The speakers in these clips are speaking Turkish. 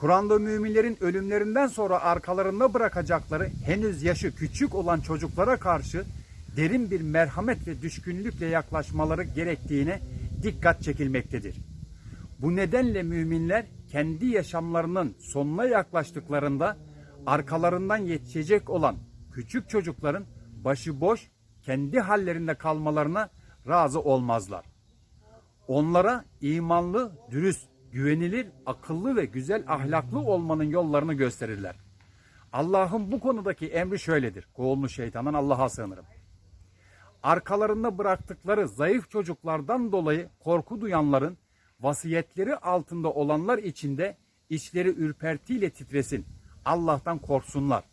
Kur'an'da müminlerin ölümlerinden sonra arkalarında bırakacakları henüz yaşı küçük olan çocuklara karşı derin bir merhamet ve düşkünlükle yaklaşmaları gerektiğine dikkat çekilmektedir. Bu nedenle müminler kendi yaşamlarının sonuna yaklaştıklarında arkalarından yetişecek olan küçük çocukların başıboş kendi hallerinde kalmalarına razı olmazlar. Onlara imanlı, dürüst, güvenilir, akıllı ve güzel ahlaklı olmanın yollarını gösterirler. Allah'ın bu konudaki emri şöyledir. Kovulmuş şeytandan Allah'a sığınırım. Arkalarında bıraktıkları zayıf çocuklardan dolayı korku duyanların vasiyetleri altında olanlar içinde içleri ürpertiyle titresin. Allah'tan korksunlar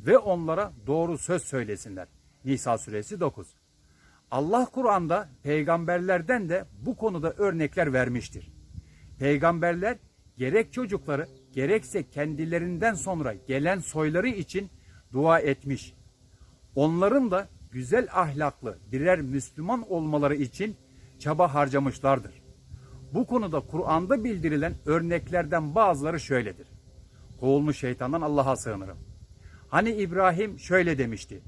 ve onlara doğru söz söylesinler. Nisa suresi 9. Allah Kur'an'da peygamberlerden de bu konuda örnekler vermiştir. Peygamberler gerek çocukları gerekse kendilerinden sonra gelen soyları için dua etmiş. Onların da güzel ahlaklı birer Müslüman olmaları için çaba harcamışlardır. Bu konuda Kur'an'da bildirilen örneklerden bazıları şöyledir. Kovulmuş şeytandan Allah'a sığınırım. Hani İbrahim şöyle demişti.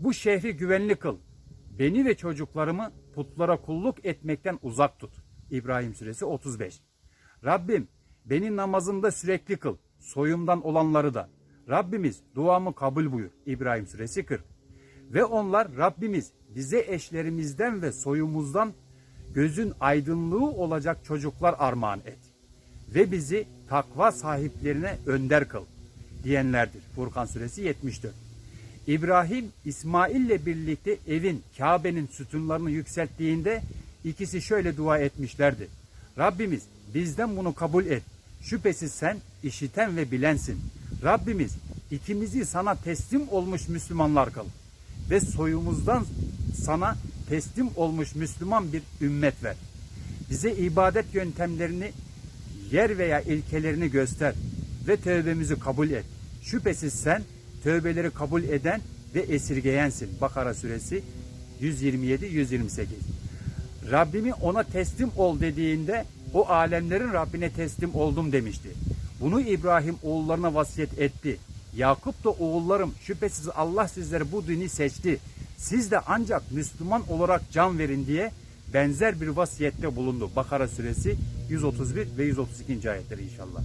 Bu şehri güvenli kıl. Beni ve çocuklarımı putlara kulluk etmekten uzak tut. İbrahim suresi 35. Rabbim beni namazımda sürekli kıl. Soyumdan olanları da. Rabbimiz duamı kabul buyur. İbrahim suresi 40. Ve onlar Rabbimiz bize eşlerimizden ve soyumuzdan gözün aydınlığı olacak çocuklar armağan et. Ve bizi takva sahiplerine önder kıl diyenlerdir. Furkan suresi 74. İbrahim İsmail ile birlikte evin Kabe'nin sütunlarını yükselttiğinde ikisi şöyle dua etmişlerdi. Rabbimiz bizden bunu kabul et. Şüphesiz sen işiten ve bilensin. Rabbimiz ikimizi sana teslim olmuş Müslümanlar kıl ve soyumuzdan sana teslim olmuş Müslüman bir ümmet ver. Bize ibadet yöntemlerini, yer veya ilkelerini göster ve tövbemizi kabul et. Şüphesiz sen tövbeleri kabul eden ve esirgeyensin. Bakara suresi 127-128. Rabbimi ona teslim ol dediğinde o alemlerin Rabbine teslim oldum demişti. Bunu İbrahim oğullarına vasiyet etti. Yakup da oğullarım şüphesiz Allah sizlere bu dini seçti. Siz de ancak Müslüman olarak can verin diye benzer bir vasiyette bulundu. Bakara suresi 131 ve 132. ayetleri inşallah.